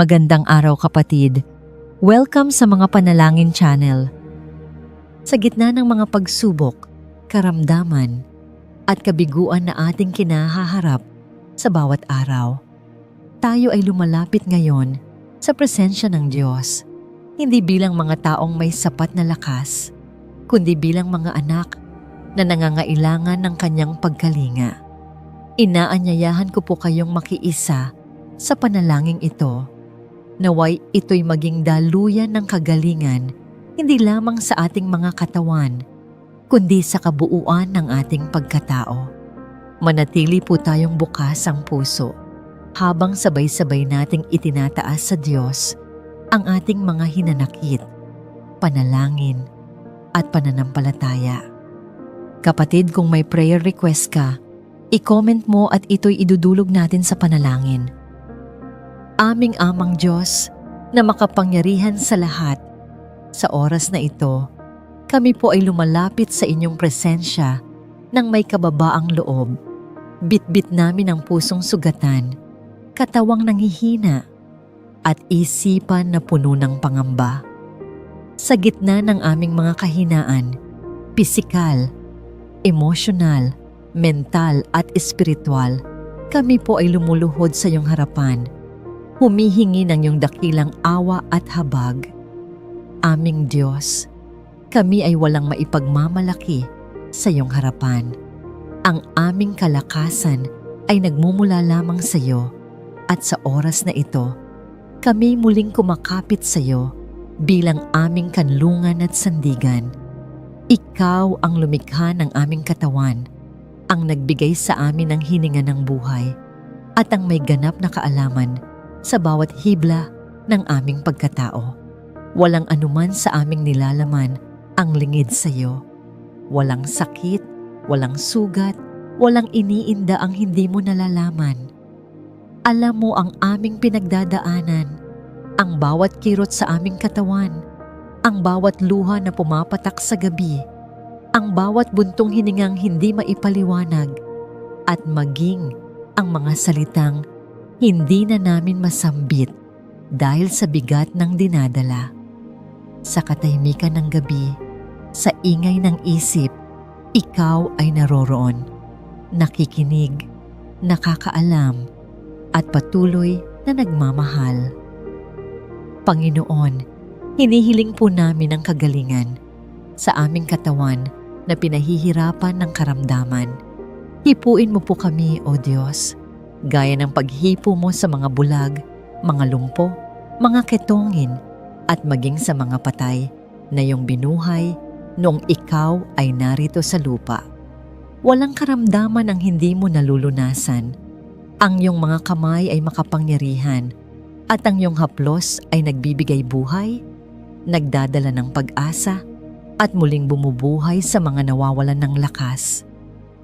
Magandang araw kapatid. Welcome sa mga panalangin channel. Sa gitna ng mga pagsubok, karamdaman, at kabiguan na ating kinahaharap sa bawat araw, tayo ay lumalapit ngayon sa presensya ng Diyos. Hindi bilang mga taong may sapat na lakas, kundi bilang mga anak na nangangailangan ng kanyang pagkalinga. Inaanyayahan ko po kayong makiisa sa panalangin ito. Naway ito'y maging daluyan ng kagalingan hindi lamang sa ating mga katawan, kundi sa kabuuan ng ating pagkatao. Manatili po tayong bukas ang puso habang sabay-sabay nating itinataas sa Diyos ang ating mga hinanakit, panalangin, at pananampalataya. Kapatid, kung may prayer request ka, i-comment mo at ito'y idudulog natin sa panalangin. Aming amang Diyos na makapangyarihan sa lahat, sa oras na ito, kami po ay lumalapit sa inyong presensya ng may kababaang loob. Bitbit namin ang pusong sugatan, katawang nanghihina, at isipan na puno ng pangamba. Sa gitna ng aming mga kahinaan, pisikal, emosyonal, mental at espiritual, kami po ay lumuluhod sa iyong harapan. Humihingi ng iyong dakilang awa at habag. Aming Diyos, kami ay walang maipagmamalaki sa iyong harapan. Ang aming kalakasan ay nagmumula lamang sa iyo at sa oras na ito, kami muling kumakapit sa iyo bilang aming kanlungan at sandigan. Ikaw ang lumikha ng aming katawan, ang nagbigay sa amin ng hininga ng buhay, at ang may ganap na kaalaman sa bawat hibla ng aming pagkatao. Walang anuman sa aming nilalaman ang lingid sa iyo. Walang sakit, walang sugat, walang iniinda ang hindi mo nalalaman. Alam mo ang aming pinagdadaanan, ang bawat kirot sa aming katawan, ang bawat luha na pumapatak sa gabi, ang bawat buntong hiningang hindi maipaliwanag, at maging ang mga salitang hindi na namin masambit dahil sa bigat ng dinadala. Sa katahimikan ng gabi, sa ingay ng isip, ikaw ay naroroon, nakikinig, nakakaalam, at patuloy na nagmamahal. Panginoon, hinihiling po namin ang kagalingan sa aming katawan na pinahihirapan ng karamdaman. Hipuin mo po kami, O Diyos, gaya ng paghipo mo sa mga bulag, mga lumpo, mga ketongin, at maging sa mga patay na iyong binuhay noong ikaw ay narito sa lupa. Walang karamdaman ang hindi mo nalulunasan. Ang iyong mga kamay ay makapangyarihan at ang iyong haplos ay nagbibigay buhay, nagdadala ng pag-asa, at muling bumubuhay sa mga nawawalan ng lakas.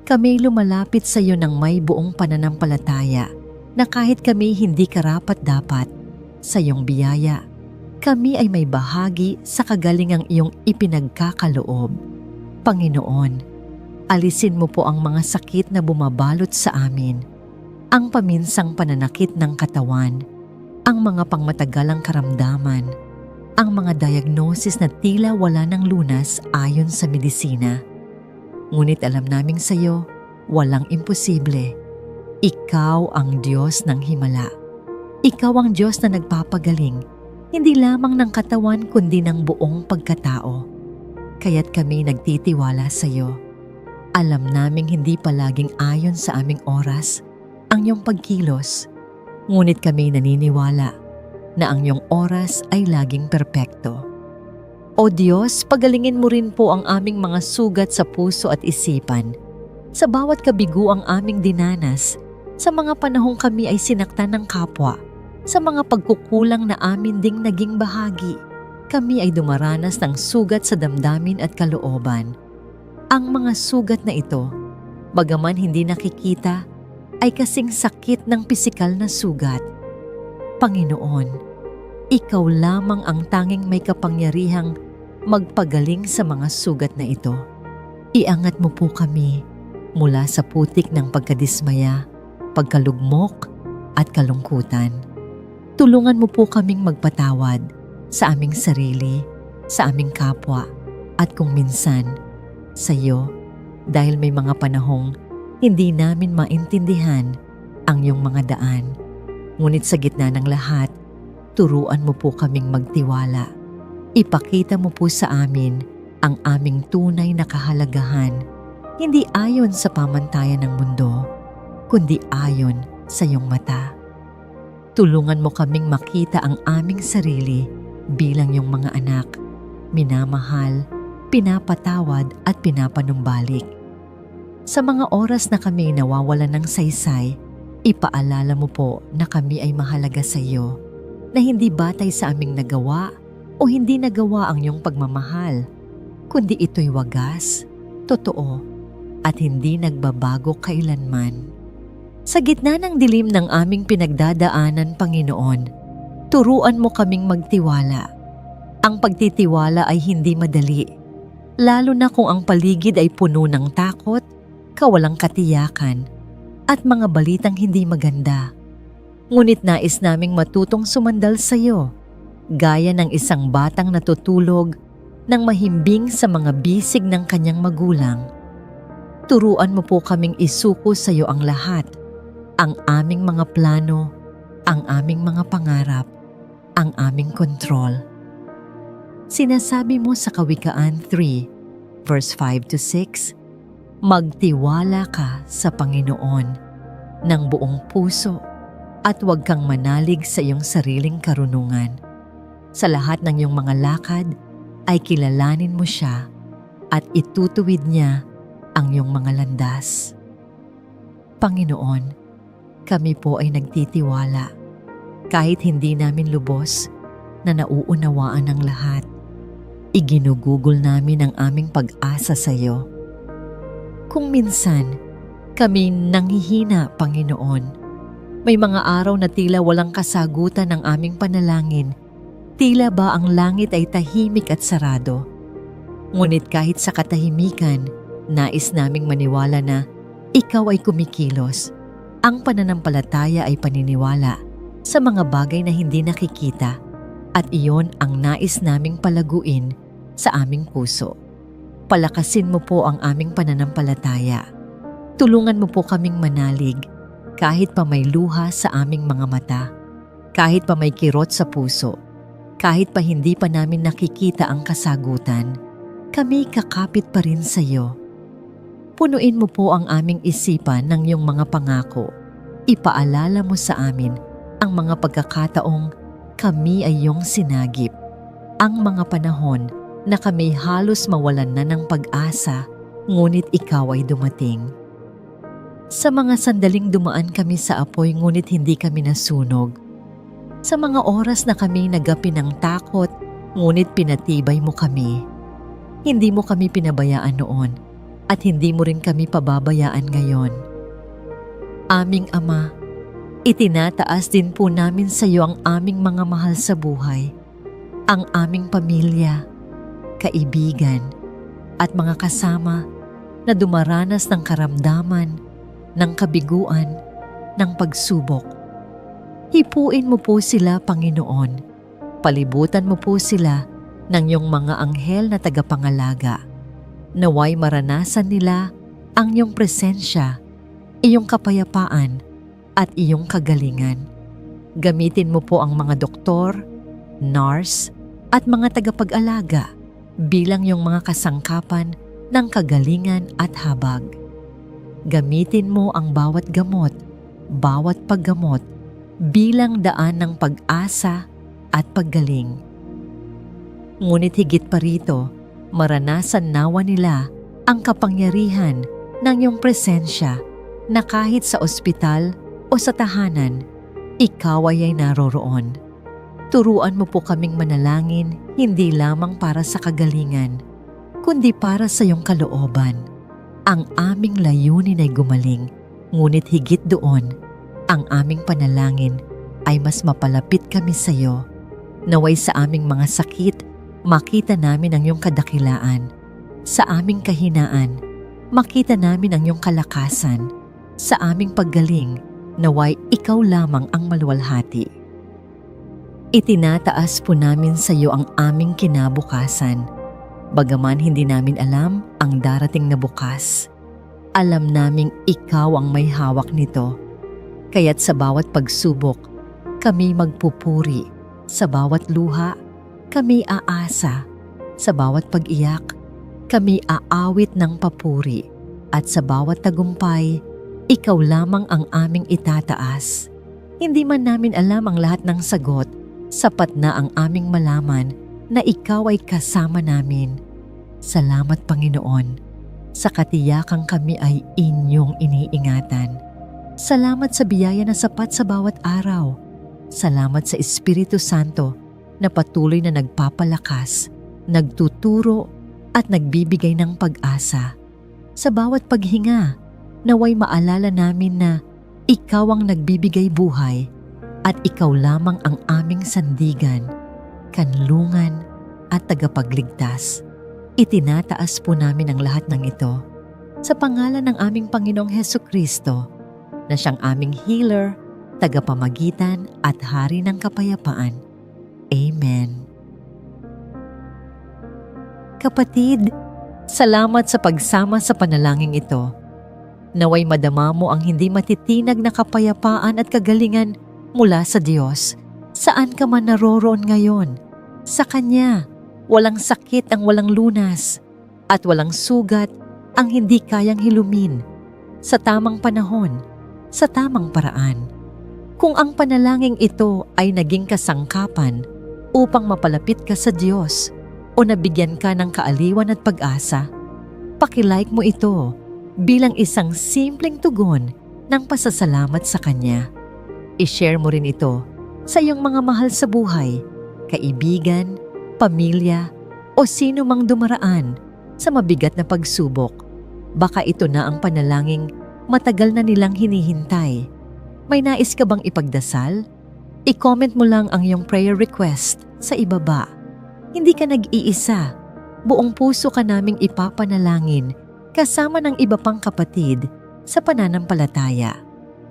Kami lumalapit sa iyo ng may buong pananampalataya na kahit kami hindi karapat-dapat sa iyong biyaya, kami ay may bahagi sa kagalingang iyong ipinagkakaloob. Panginoon, alisin mo po ang mga sakit na bumabalot sa amin, ang paminsang pananakit ng katawan, ang mga pangmatagalang karamdaman, ang mga diagnosis na tila wala ng lunas ayon sa medisina. Ngunit alam naming sa iyo, walang imposible. Ikaw ang Diyos ng himala. Ikaw ang Diyos na nagpapagaling, hindi lamang ng katawan kundi ng buong pagkatao. Kaya't kami nagtitiwala sa iyo. Alam naming hindi palaging ayon sa aming oras ang iyong pagkilos, ngunit kami naniniwala na ang iyong oras ay laging perpekto. O Diyos, pagalingin mo rin po ang aming mga sugat sa puso at isipan. Sa bawat kabigo ang aming dinanas, sa mga panahong kami ay sinaktan ng kapwa, sa mga pagkukulang na amin ding naging bahagi, kami ay dumaranas ng sugat sa damdamin at kalooban. Ang mga sugat na ito, bagaman hindi nakikita, ay kasing sakit ng pisikal na sugat. Panginoon, ikaw lamang ang tanging may kapangyarihang magpagaling sa mga sugat na ito. Iangat mo po kami mula sa putik ng pagkadismaya, pagkalugmok at kalungkutan. Tulungan mo po kaming magpatawad sa aming sarili, sa aming kapwa, at kung minsan, sa iyo, dahil may mga panahong hindi namin maintindihan ang iyong mga daan. Ngunit sa gitna ng lahat, turuan mo po kaming magtiwala. Ipakita mo po sa amin ang aming tunay na kahalagahan, hindi ayon sa pamantayan ng mundo, kundi ayon sa iyong mata. Tulungan mo kaming makita ang aming sarili bilang yung mga anak, minamahal, pinapatawad at pinapanumbalik. Sa mga oras na kami nawawalan ng saysay, ipaalala mo po na kami ay mahalaga sa iyo, na hindi batay sa aming nagawa o hindi nagawa ang iyong pagmamahal, kundi ito'y wagas, totoo, at hindi nagbabago kailanman. Sa gitna ng dilim ng aming pinagdadaanan, Panginoon, turuan mo kaming magtiwala. Ang pagtitiwala ay hindi madali, lalo na kung ang paligid ay puno ng takot, kawalang katiyakan, at mga balitang hindi maganda. Ngunit nais naming matutong sumandal sa iyo, gaya ng isang batang natutulog nang mahimbing sa mga bisig ng kanyang magulang. Turuan mo po kaming isuko sa iyo ang lahat, ang aming mga plano, ang aming mga pangarap, ang aming kontrol. Sinasabi mo sa Kawikaan 3, verse 5 to 6, Magtiwala ka sa Panginoon ng buong puso at huwag kang manalig sa iyong sariling karunungan. Sa lahat ng iyong mga lakad ay kilalanin mo siya at itutuwid niya ang iyong mga landas. Panginoon, kami po ay nagtitiwala kahit hindi namin lubos na nauunawaan ang lahat. Iginugugol namin ang aming pag-asa sa iyo. Kung minsan, kami nanghihina, Panginoon. May mga araw na tila walang kasagutan ng aming panalangin. Tila ba ang langit ay tahimik at sarado? Ngunit kahit sa katahimikan, nais naming maniwala na ikaw ay kumikilos. Ang pananampalataya ay paniniwala sa mga bagay na hindi nakikita at iyon ang nais naming palaguin sa aming puso. Palakasin mo po ang aming pananampalataya. Tulungan mo po kaming manalig kahit pa may luha sa aming mga mata, kahit pa may kirot sa puso, kahit pa hindi pa namin nakikita ang kasagutan, kami kakapit pa rin sa iyo. Punuin mo po ang aming isipan ng iyong mga pangako. Ipaalala mo sa amin ang mga pagkakataong kami ay iyong sinagip. Ang mga panahon na kami halos mawalan na ng pag-asa, ngunit ikaw ay dumating. Sa mga sandaling dumaan kami sa apoy ngunit hindi kami nasunog. Sa mga oras na kami nagapi ng takot, ngunit pinatibay mo kami. Hindi mo kami pinabayaan noon at hindi mo rin kami pababayaan ngayon. Aming Ama, itinataas din po namin sa iyo ang aming mga mahal sa buhay, ang aming pamilya, kaibigan, at mga kasama na dumaranas ng karamdaman, ng kabiguan, ng pagsubok. Hipuin mo po sila, Panginoon. Palibutan mo po sila ng iyong mga anghel na tagapangalaga. Naway maranasan nila ang iyong presensya, iyong kapayapaan, at iyong kagalingan. Gamitin mo po ang mga doktor, nurse, at mga tagapag-alaga bilang yung mga kasangkapan ng kagalingan at habag. Gamitin mo ang bawat gamot, bawat paggamot bilang daan ng pag-asa at paggaling. Ngunit higit pa rito, maranasan nawa nila ang kapangyarihan ng iyong presensya na kahit sa ospital o sa tahanan, ikaw ay ay naroroon. Turuan mo po kaming manalangin hindi lamang para sa kagalingan, kundi para sa iyong kalooban. Ang aming layunin ay gumaling, ngunit higit doon, ang aming panalangin ay mas mapalapit kami sa iyo. Naway sa aming mga sakit, makita namin ang iyong kadakilaan. Sa aming kahinaan, makita namin ang iyong kalakasan. Sa aming paggaling, naway ikaw lamang ang maluwalhati. Itinataas po namin sa iyo ang aming kinabukasan. Bagaman hindi namin alam ang darating na bukas. Alam naming ikaw ang may hawak nito. Kaya't sa bawat pagsubok, kami magpupuri. Sa bawat luha, kami aasa. Sa bawat pag-iyak, kami aawit ng papuri. At sa bawat tagumpay, ikaw lamang ang aming itataas. Hindi man namin alam ang lahat ng sagot, sapat na ang aming malaman na ikaw ay kasama namin. Salamat Panginoon, sa katiyakang kami ay inyong iniingatan. Salamat sa biyaya na sapat sa bawat araw. Salamat sa Espiritu Santo na patuloy na nagpapalakas, nagtuturo at nagbibigay ng pag-asa. Sa bawat paghinga, naway maalala namin na ikaw ang nagbibigay buhay at ikaw lamang ang aming sandigan, kanlungan at tagapagligtas. Itinataas po namin ang lahat ng ito sa pangalan ng aming Panginoong Heso Kristo na siyang aming healer, tagapamagitan at hari ng kapayapaan. Amen. Kapatid, salamat sa pagsama sa panalangin ito. Naway madama mo ang hindi matitinag na kapayapaan at kagalingan mula sa Diyos. Saan ka man naroroon ngayon? Sa Kanya, walang sakit ang walang lunas at walang sugat ang hindi kayang hilumin sa tamang panahon, sa tamang paraan. Kung ang panalangin ito ay naging kasangkapan upang mapalapit ka sa Diyos o nabigyan ka ng kaaliwan at pag-asa, pakilike mo ito bilang isang simpleng tugon ng pasasalamat sa Kanya. I-share mo rin ito sa iyong mga mahal sa buhay, kaibigan, pamilya, o sino mang dumaraan sa mabigat na pagsubok. Baka ito na ang panalangin matagal na nilang hinihintay. May nais ka bang ipagdasal? I-comment mo lang ang iyong prayer request sa ibaba. Hindi ka nag-iisa. Buong puso ka naming ipapanalangin kasama ng iba pang kapatid sa pananampalataya.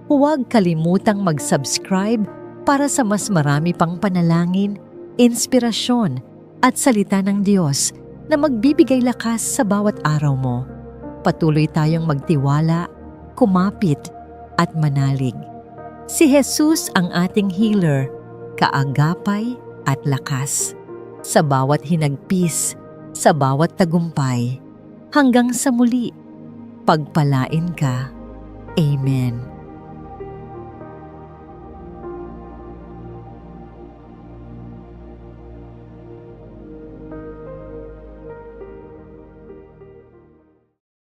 Huwag kalimutang mag-subscribe para sa mas marami pang panalangin, inspirasyon at salita ng Diyos na magbibigay lakas sa bawat araw mo. Patuloy tayong magtiwala, kumapit at manalig. Si Jesus ang ating healer, kaagapay at lakas. Sa bawat hinagpis, sa bawat tagumpay, hanggang sa muli, pagpalain ka. Amen.